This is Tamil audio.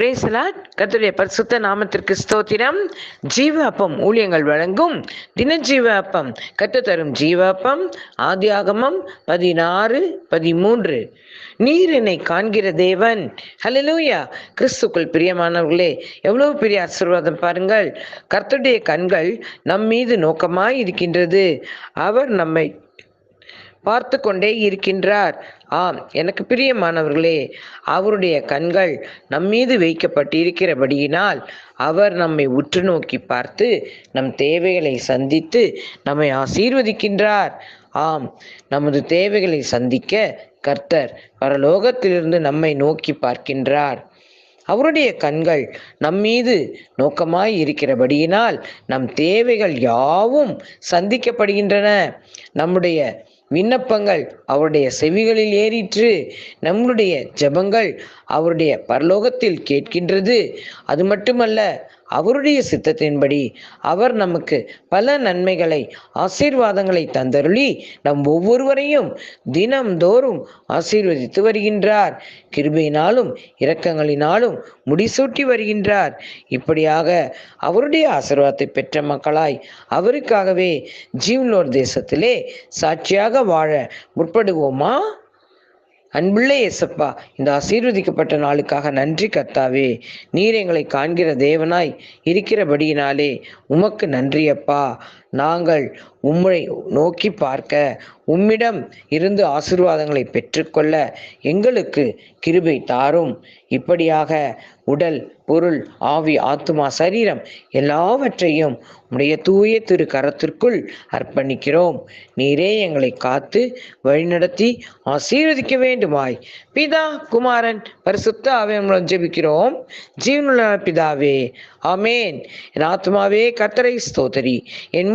பிரேசலாட் கர்த்தருடைய பரிசுத்த நாமத்திற்கு ஸ்தோத்திரம். ஜீவ அப்பம் ஊழியங்கள் வழங்கும் தினஜீவ அப்பம் கற்றுத்தரும் தரும் ஜீவ அப்பம் ஆதியாகமம் பதினாறு பதிமூன்று. நீர் என்னை காண்கிற தேவன். ஹலலூயா கிறிஸ்துக்குள் பிரியமானவர்களே எவ்வளவு பெரிய ஆசீர்வாதம் பாருங்கள். கர்த்தருடைய கண்கள் நம் மீது நோக்கமாய் இருக்கின்றது. அவர் நம்மை பார்த்து கொண்டே இருக்கின்றார். ஆம் எனக்கு பிரியமானவர்களே அவருடைய கண்கள் நம்மீது வைக்கப்பட்டிருக்கிறபடியினால் அவர் நம்மை உற்று நோக்கி பார்த்து நம் தேவைகளை சந்தித்து நம்மை ஆசீர்வதிக்கின்றார். ஆம் நமது தேவைகளை சந்திக்க கர்த்தர் பரலோகத்திலிருந்து நம்மை நோக்கி பார்க்கின்றார். அவருடைய கண்கள் நம்மீது நோக்கமாய் இருக்கிறபடியினால் நம் தேவைகள் யாவும் சந்திக்கப்படுகின்றன. நம்முடைய விண்ணப்பங்கள் அவருடைய செவிகளில் ஏறிற்று. நம்முடைய ஜெபங்கள் அவருடைய பரலோகத்தில் கேட்கின்றது. அது மட்டுமல்ல அவருடைய சித்தத்தின்படி அவர் நமக்கு பல நன்மைகளை ஆசீர்வாதங்களை தந்தருளி நம் ஒவ்வொருவரையும் தினம்தோறும் ஆசீர்வதித்து வருகின்றார். கிருபையினாலும் இரக்கங்களினாலும் முடிசூட்டி வருகின்றார். இப்படியாக அவருடைய ஆசீர்வாதத்தை பெற்ற மக்களாய் அவருக்காகவே ஜீவ்லோர் தேசத்திலே சாட்சியாக வாழ முற்படுவோமா? அன்புள்ள இயேசப்பா இந்த ஆசீர்வதிக்கப்பட்ட நாளுக்காக நன்றி கர்த்தாவே. நீர் எங்களை காண்கிற தேவனாய் இருக்கிறபடியினாலே உமக்கு நன்றியப்பா. நாங்கள் உம்மை நோக்கி பார்க்க உம்மிடம் இருந்து ஆசீர்வாதங்களை பெற்றுக்கொள்ள எங்களுக்கு கிருபை தாரும். இப்படியாக உடல் பொருள் ஆவி ஆத்துமா சரீரம் எல்லாவற்றையும் உடைய தூய திரு கரத்திற்குள் அர்ப்பணிக்கிறோம். நீரே எங்களை காத்து வழிநடத்தி ஆசீர்வதிக்க வேண்டுமாய். பிதா குமாரன் பரிசுத்த ஆவியின் மூலம் ஜெபிக்கிறோம். ஜீவனுள்ள பிதாவே ஆமேன். என் ஆத்மாவே கத்தரை ஸ்தோதரி என்